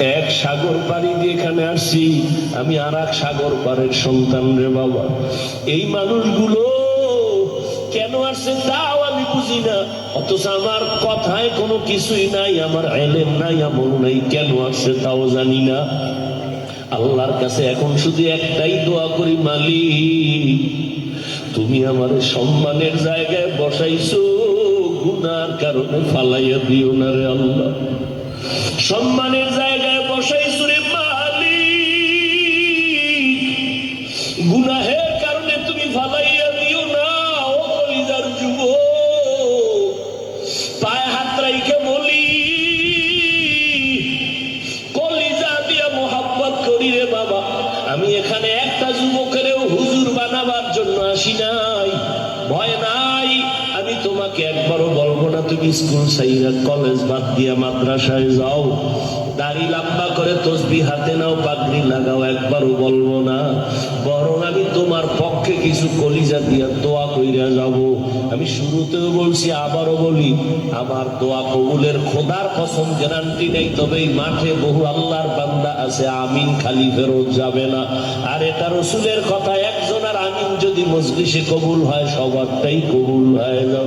এক সাগর পাড়ি দিয়ে এখানে আসছি। আমি আর এক সাগর পাড়ের সন্তান রে বাবা। এই মানুষগুলো কেন আসছে তাও আমি বুঝি না। অথচ আমার কথায় কোনো কিছুই নাই, আমার এলেম নাই, আমল নাই, কেন আসছে তাও জানি না। আল্লাহর কাছে এখন শুধু একটাই দোয়া করি, মালিক, তুমি আমার সম্মানের জায়গায় বসাইছো, গুনার কারণে ফালাইয়া দিও না রে আল্লাহ। সম্মানের জায়গায় বসাইছো রে মালিক। গুনাহের কারণে তুমি ফালাইয়া দিও না, ও কলিজার যুব পায়ে হাত রাইকে বলি কলিজা দিয়া মোহাব্বত করি রে বাবা, আমি এখানে একটা যুবকেরও হুজুর বানাবার জন্য আসি নাই। ভয় নাই, আমি তোমাকে না তুমি স্কুল সাইরা কলেজ বাদ দিয়া মাদ্রাসায় যাও, দাড়ি লম্বা করে তসবি হাতে নাও, পাগড়ি লাগাও, একবারও বলব না। বরং আমি তোমার পক্ষে কিছু কলিজা দিয়া দোয়া কইরা যাব। আমি শুরুতেও বলছি, আবারও বলি, আমার দোয়া কবুলের খোদার কসম, গ্যারান্টি নেই, তবে এই মাঠে বহু আল্লাহর বান্দা আছে, আমিন খালি ফেরত যাবে না। আর এটা রসুলের কথা, একজন আর আমিন যদি মজলিসে কবুল হয় সবারটাই কবুল হয়ে যাবে।